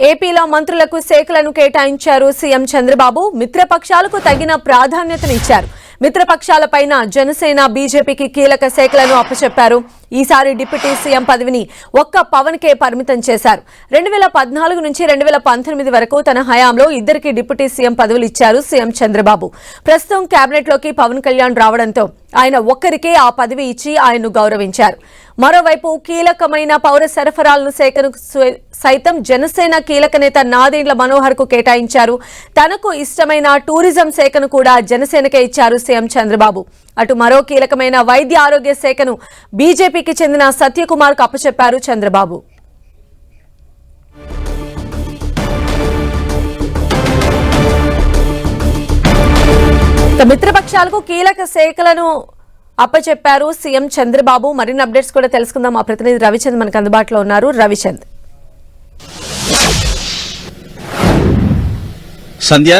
ఏపీలో మంత్రులకు శాఖలను కేటాయించారు సీఎం చంద్రబాబు. మిత్రపక్షాలకు తగిన ప్రాధాన్యతనిచ్చారు. మిత్రపక్షాలపైన జనసేన బీజేపీకి కీలక శాఖలను అప్పచెప్పారు. ఈసారి డిప్యూటీ సీఎం పదవిని ఒక్క పవన్ కే పరిమితం చేశారు. రెండు వేల పద్నాలుగు నుంచి రెండు వేల పంతొమ్మిది వరకు తన హయాంలో ఇద్దరికి డిప్యూటీ సీఎం పదవులు ఇచ్చారు సీఎం చంద్రబాబు. ప్రస్తుతం కేబినెట్లోకి పవన్ కళ్యాణ్ రావడంతో ఆయన ఒక్కరికే ఆ పదవి ఇచ్చి ఆయన్ను గౌరవించారు. మరోవైపు కీలకమైన పౌర సరఫరాలను సేకరణకు సైతం జనసేన కీలక నేత నాదేండ్ల మనోహర్కు కేటాయించారు. తనకు ఇష్టమైన టూరిజం శాఖను కూడా జనసేనకే ఇచ్చారు సీఎం చంద్రబాబు. అటు మరో కీలకమైన వైద్య ఆరోగ్య శాఖను బీజేపీకి చెందిన సత్యకుమార్కు అప్పచెప్పారు చంద్రబాబు. మిత్రపక్షాలకు కీలక శాఖలను అప్పచెప్పారు సీఎం చంద్రబాబు. మరిన్ని అప్డేట్స్ కూడా తెలుసుకుందాం. మా ప్రతినిధి రవిచంద్ మనకు అందుబాటులో ఉన్నారు. రవిచంద్. సంధ్య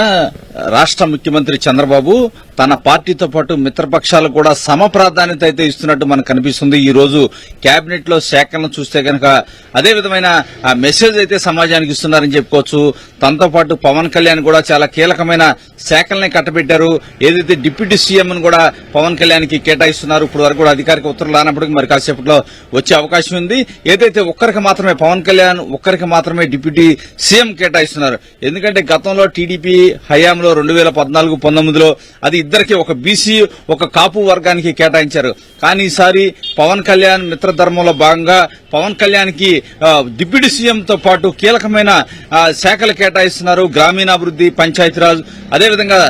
రాష్ట్ర ముఖ్యమంత్రి చంద్రబాబు తన పార్టీతో పాటు మిత్రపక్షాలు కూడా సమ ప్రాధాన్యత అయితే ఇస్తున్నట్టు మనకు కనిపిస్తుంది. ఈ రోజు కేబినెట్లో శాఖలను చూస్తే కనుక అదే విధమైన ఆ, మెసేజ్ అయితే సమాజానికి ఇస్తున్నారని చెప్పుకోవచ్చు. తనతో పాటు పవన్ కళ్యాణ్ కూడా చాలా కీలకమైన శాఖల్ని కట్టబెట్టారు. ఏదైతే డిప్యూటీ సీఎం కూడా పవన్ కళ్యాణ్కి కేటాయిస్తున్నారు ఇప్పుడు వరకు కూడా అధికారిక ఉత్తర్వులు రానప్పటికీ మరి కాసేపట్లో వచ్చే అవకాశం ఉంది. ఏదైతే ఒక్కరికి మాత్రమే పవన్ కళ్యాణ్ ఒక్కరికి మాత్రమే డిప్యూటీ సీఎం కేటాయిస్తున్నారు. ఎందుకంటే గతంలో టీడీపీ హయాంలో రెండు వేల పద్నాలుగు పంతొమ్మిదిలో అది ఇద్దరికి ఒక బీసీ ఒక కాపు వర్గానికి కేటాయించారు. కానీ ఈసారి పవన్ కళ్యాణ్ మిత్రధర్మంలో భాగంగా పవన్ కళ్యాణ్కి డిప్యూటీ సీఎంతో పాటు కీలకమైన శాఖలు కేటాయిస్తున్నారు గ్రామీణాభివృద్ధి పంచాయతీరాజ్. అదేవిధంగా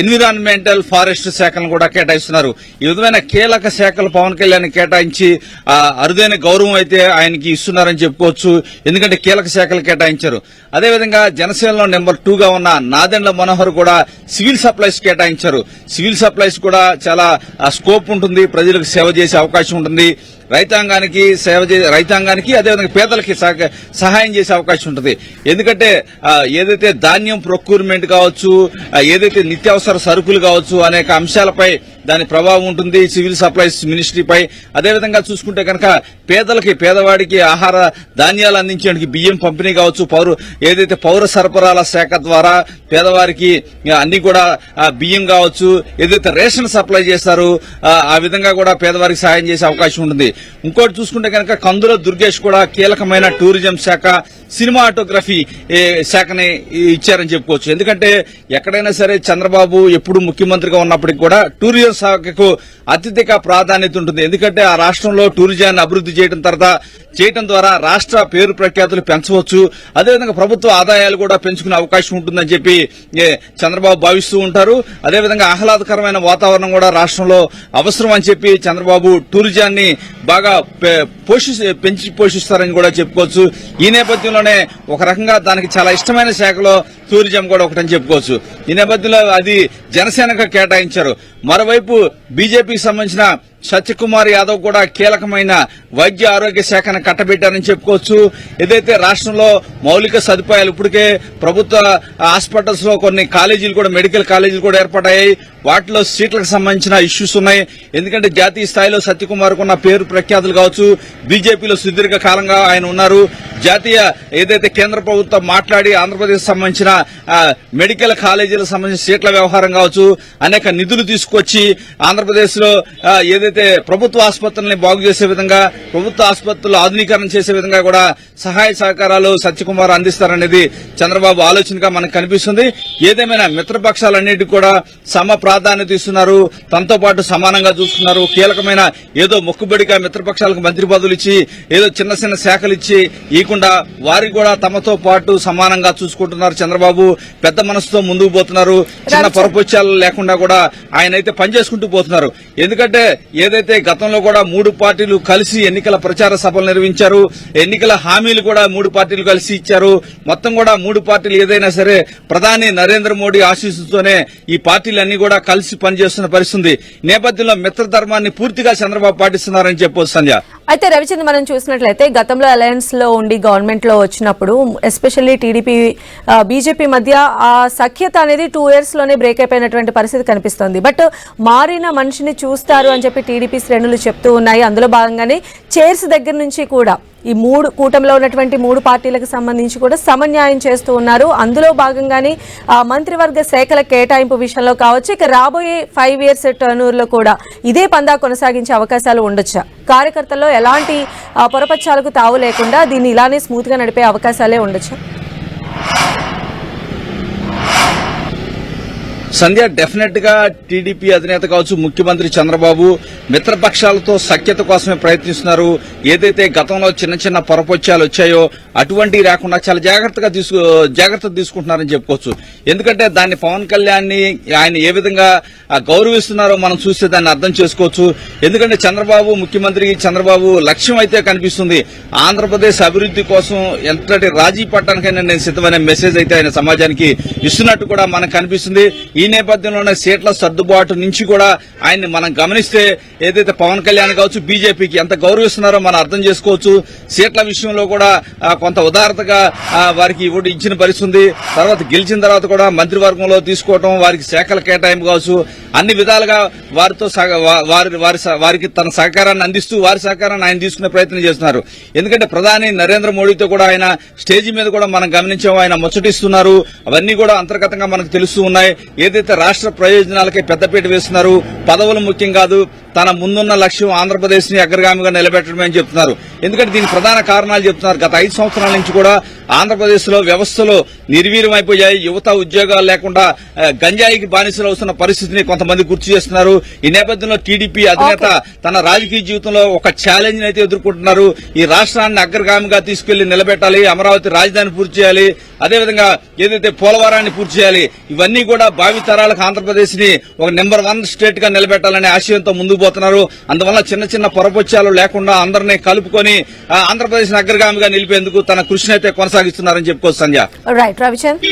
ఎన్విరాన్మెంటల్ ఫారెస్ట్ శాఖలను కూడా కేటాయిస్తున్నారు. ఈ విధమైన కీలక శాఖలు పవన్ కళ్యాణ్ కేటాయించి అరుదైన గౌరవం అయితే ఆయనకి ఇస్తున్నారని చెప్పుకోవచ్చు. ఎందుకంటే కీలక శాఖలు కేటాయించారు. అదేవిధంగా జనసేనలో నెంబర్ టూ గా ఉన్న నాదెండ్ల మనోహర్ కూడా కూడా సివిల్ సప్లైస్ కేటాయించారు. సివిల్ సప్లైస్ కూడా చాలా స్కోప్ ఉంటుంది. ప్రజలకు సేవ చేసే అవకాశం ఉంటుంది. రైతాంగానికి సేవ చేసే రైతాంగానికి అదేవిధంగా పేదలకి సహ- సహాయం చేసే అవకాశం ఉంటుంది. ఎందుకంటే ఏదైతే ధాన్యం ప్రొక్యూర్మెంట్ కావచ్చు ఏదైతే నిత్యావసర సరుకులు కావచ్చు అనేక అంశాలపై దాని ప్రభావం ఉంటుంది సివిల్ సప్లైస్ మినిస్ట్రీపై. అదేవిధంగా చూసుకుంటే కనుక పేదలకి పేదవాడికి ఆహార ధాన్యాలు అందించడానికి బియ్యం పంపిణీ కావచ్చు. పౌరు ఏదైతే పౌర సరఫరాల శాఖ ద్వారా పేదవారికి అన్ని కూడా బియ్యం కావచ్చు ఏదైతే రేషన్ సప్లై చేస్తారో ఆ, ఆ విధంగా కూడా పేదవారికి సహాయం చేసే అవకాశం ఉంటుంది. ఇంకోటి చూసుకుంటే కనుక కందుల దుర్గేష్ కూడా కీలకమైన టూరిజం శాఖ సినిమాటోగ్రఫీ శాఖని ఇచ్చారని చెప్పుకోవచ్చు. ఎందుకంటే ఎక్కడైనా సరే చంద్రబాబు ఎప్పుడు ముఖ్యమంత్రిగా ఉన్నప్పటికీ కూడా టూరిజం శాఖకు అత్యధిక ప్రాధాన్యత ఉంటుంది. ఎందుకంటే ఆ రాష్ట్రంలో టూరిజాన్ని అభివృద్ధి చేయడం తర్వాత చేయడం ద్వారా రాష్ట్ర పేరు ప్రఖ్యాతులు పెంచవచ్చు. అదేవిధంగా ప్రభుత్వ ఆదాయాలు కూడా పెంచుకునే అవకాశం ఉంటుందని చెప్పి ఏ, చంద్రబాబు భావిస్తూ ఉంటారు. అదేవిధంగా ఆహ్లాదకరమైన వాతావరణం కూడా రాష్ట్రంలో అవసరం అని చెప్పి చంద్రబాబు టూరిజాన్ని బాగా పోషి పెంచి పోషిస్తారని కూడా చెప్పుకోవచ్చు. ఈ నేపథ్యంలో ఒక రకంగా దానికి చాలా ఇష్టమైన శాఖలో టూరిజం కూడా ఒకటని చెప్పుకోవచ్చు. ఈ నేపథ్యంలో అది జనసేనకు కేటాయించారు. మరోవైపు బీజేపీకి సంబంధించిన సత్యకుమార్ యాదవ్ కూడా కీలకమైన వైద్య ఆరోగ్య శాఖను కట్టబెట్టారని చెప్పుకోవచ్చు. ఏదైతే రాష్ట్రంలో మౌలిక సదుపాయాలు ఇప్పటికే ప్రభుత్వ హాస్పిటల్స్లో కొన్ని కాలేజీలు కూడా మెడికల్ కాలేజీలు కూడా ఏర్పడ్డాయి. వాటిలో సీట్లకు సంబంధించిన ఇష్యూస్ ఉన్నాయి. ఎందుకంటే జాతీయ స్థాయిలో సత్యకుమార్ ఉన్న పేరు ప్రఖ్యాతులు కావచ్చు. బీజేపీలో సుదీర్ఘ కాలంగా ఆయన ఉన్నారు. జాతీయ ఏదైతే కేంద్ర ప్రభుత్వం మాట్లాడి ఆంధ్రప్రదేశ్ సంబంధించిన మెడికల్ కాలేజీలకు సంబంధించిన సీట్ల వ్యవహారం కావచ్చు అనేక నిధులు తీసుకొచ్చి ఆంధ్రప్రదేశ్లో ఏదైతే ప్రభుత్వ ఆసుపత్రుల్ని బాగు చేసే విధంగా ప్రభుత్వ ఆసుపత్రులు ఆధునీకరణ చేసే విధంగా కూడా సహాయ సహకారాలు సత్యకుమార్ అందిస్తారనేది చంద్రబాబు ఆలోచనగా మనకు కనిపిస్తుంది. ఏదేమైనా మిత్రపక్షాలన్నిటికీ కూడా సమ ప్రాధాన్యత ఇస్తున్నారు. తనతో పాటు సమానంగా చూస్తున్నారు కీలకమైన ఏదో మొక్కుబడిగా మిత్రపక్షాలకు మంత్రి పదవులు ఇచ్చి ఏదో చిన్న చిన్న శాఖలు ఇచ్చి ఇవ్వకుండా వారికి కూడా తమతో పాటు సమానంగా చూసుకుంటున్నారు చంద్రబాబు. పెద్ద మనసుతో ముందుకు పోతున్నారు. చిన్న పొరపొచ్చాలు లేకుండా కూడా ఆయన అయితే పనిచేసుకుంటూ పోతున్నారు. ఎందుకంటే ఏదైతే గతంలో కూడా మూడు పార్టీలు కలిసి ఎన్నికల ప్రచార సభలు నిర్వహించారు ఎన్నికల హామీలు కూడా మూడు పార్టీలు కలిసి ఇచ్చారు. మొత్తం కూడా మూడు పార్టీలు ఏదైనా సరే ప్రధాని నరేంద్ర మోడీ ఆశీస్సుతోనే ఈ పార్టీలన్నీ కూడా కలిసి పనిచేస్తున్న పరిస్థితి నేపథ్యంలో మిత్రధర్మాన్ని పూర్తిగా చంద్రబాబు పాటిస్తున్నారని చెప్పొచ్చు సంధ్య. అయితే రవిచంద్ర మనం చూసినట్లయితే గతంలో అలయన్స్లో ఉండి గవర్నమెంట్లో వచ్చినప్పుడు ఎస్పెషల్లీ టీడీపీ బీజేపీ మధ్య ఆ సఖ్యత అనేది టూ ఇయర్స్లోనే బ్రేక్ అయిపోయినటువంటి పరిస్థితి కనిపిస్తోంది. బట్ మారిన మనిషిని చూస్తారు అని చెప్పి టీడీపీ శ్రేణులు చెప్తూ ఉన్నాయి. అందులో భాగంగానే చైర్స్ దగ్గర నుంచి కూడా ఈ మూడు కూటమిలో ఉన్నటువంటి మూడు పార్టీలకు సంబంధించి కూడా సమన్యాయం చేస్తూ ఉన్నారు. అందులో భాగంగానే మంత్రివర్గ శాఖల కేటాయింపు విషయంలో కావచ్చు ఇక రాబోయే ఫైవ్ ఇయర్స్ టర్నూర్లో కూడా ఇదే పందా కొనసాగించే అవకాశాలు ఉండొచ్చా? కార్యకర్తల్లో ఎలాంటి పొరపక్షాలకు తావు లేకుండా దీన్ని ఇలానే స్మూత్గా నడిపే అవకాశాలే ఉండొచ్చా? సంధ్య డెఫినెట్గా టీడీపీ అధినేత కావచ్చు ముఖ్యమంత్రి చంద్రబాబు మిత్రపక్షాలతో సఖ్యత కోసమే ప్రయత్నిస్తున్నారు. ఏదైతే గతంలో చిన్న చిన్న పొరపొచ్చాలు వచ్చాయో అటువంటివి రాకుండా చాలా జాగ్రత్తగా తీసుకు జాగ్రత్త తీసుకుంటున్నారని చెప్పుకోవచ్చు. ఎందుకంటే దాన్ని పవన్ కళ్యాణ్ని ఆయన ఏ విధంగా గౌరవిస్తున్నారో మనం చూస్తే దాన్ని అర్థం చేసుకోవచ్చు. ఎందుకంటే చంద్రబాబు ముఖ్యమంత్రి చంద్రబాబు లక్ష్యం అయితే కనిపిస్తుంది. ఆంధ్రప్రదేశ్ అభివృద్ధి కోసం ఎంతటి రాజీ పట్టడానికైనా నేను సిద్ధమైన మెసేజ్ అయితే ఆయన సమాజానికి ఇస్తున్నట్టు కూడా మనకు కనిపిస్తుంది. ఈ ఈ నేపథ్యంలోనే సీట్ల సర్దుబాటు నుంచి కూడా ఆయన్ని మనం గమనిస్తే ఏదైతే పవన్ కళ్యాణ్ కావచ్చు బీజేపీకి ఎంత గౌరవిస్తున్నారో మనం అర్థం చేసుకోవచ్చు. సీట్ల విషయంలో కూడా కొంత ఉదారతగా వారికి ఇవ్వడం ఇచ్చిన పరిస్థితి తర్వాత గెలిచిన తర్వాత కూడా మంత్రివర్గంలో తీసుకోవడం వారికి శాఖల కేటాయింపు కావచ్చు అన్ని విధాలుగా వారితో వారి వారి సహ- వారికి తన సహకారాన్ని అందిస్తూ వారి సహకారాన్ని ఆయన తీసుకునే ప్రయత్నం చేస్తున్నారు. ఎందుకంటే ప్రధాని నరేంద్ర మోడీతో కూడా ఆయన స్టేజ్ మీద కూడా మనం గమనించాము. ఆయన ముచ్చటిస్తున్నారు. అవన్నీ కూడా అంతర్గతంగా మనకు తెలుస్తూ ఉన్నాయి. ఏదైతే రాష్ట్ర ప్రయోజనాలకే పెద్దపీట వేస్తున్నారు పదవులు ముఖ్యం కాదు తన ముందున్న లక్ష్యం ఆంధ్రప్రదేశ్ని అగ్రగామిగా నిలబెట్టడమే అని చెప్తున్నారు. ఎందుకంటే దీనికి ప్రధాన కారణాలు చెప్తున్నారు. గత ఐదు సంవత్సరాల నుంచి కూడా ఆంధ్రప్రదేశ్లో వ్యవస్థలో నిర్వీర్యం అయిపోయాయి. యువత ఉద్యోగాలు లేకుండా గంజాయికి బానిసలు అవుతున్న పరిస్థితిని కొంతమంది గుర్తు చేస్తున్నారు. ఈ నేపథ్యంలో టీడీపీ అధినేత తన రాజకీయ జీవితంలో ఒక ఛాలెంజ్ అయితే ఎదుర్కొంటున్నారు. ఈ రాష్ట్రాన్ని అగ్రగామిగా తీసుకెళ్ళి నిలబెట్టాలి అమరావతి రాజధాని పూర్తి చేయాలి అదేవిధంగా ఏదైతే పోలవరాన్ని పూర్తి చేయాలి ఇవన్నీ కూడా భావితరాలకు ఆంధ్రప్రదేశ్ని ఒక నెంబర్ వన్ స్టేట్గా నిలబెట్టాలనే ఆశయంతో ముందుకు పోతున్నారు అందువల్ల చిన్న చిన్న పొరపొచ్చాలు లేకుండా అందరినీ కలుపుకొని ఆంధ్రప్రదేశ్ అగ్రగామిగా నిలిపేందుకు తన కృషిని అయితే కొనసాగిస్తున్నారని చెప్పుకోవచ్చు సంధ్య. రైట్ రవిచంద్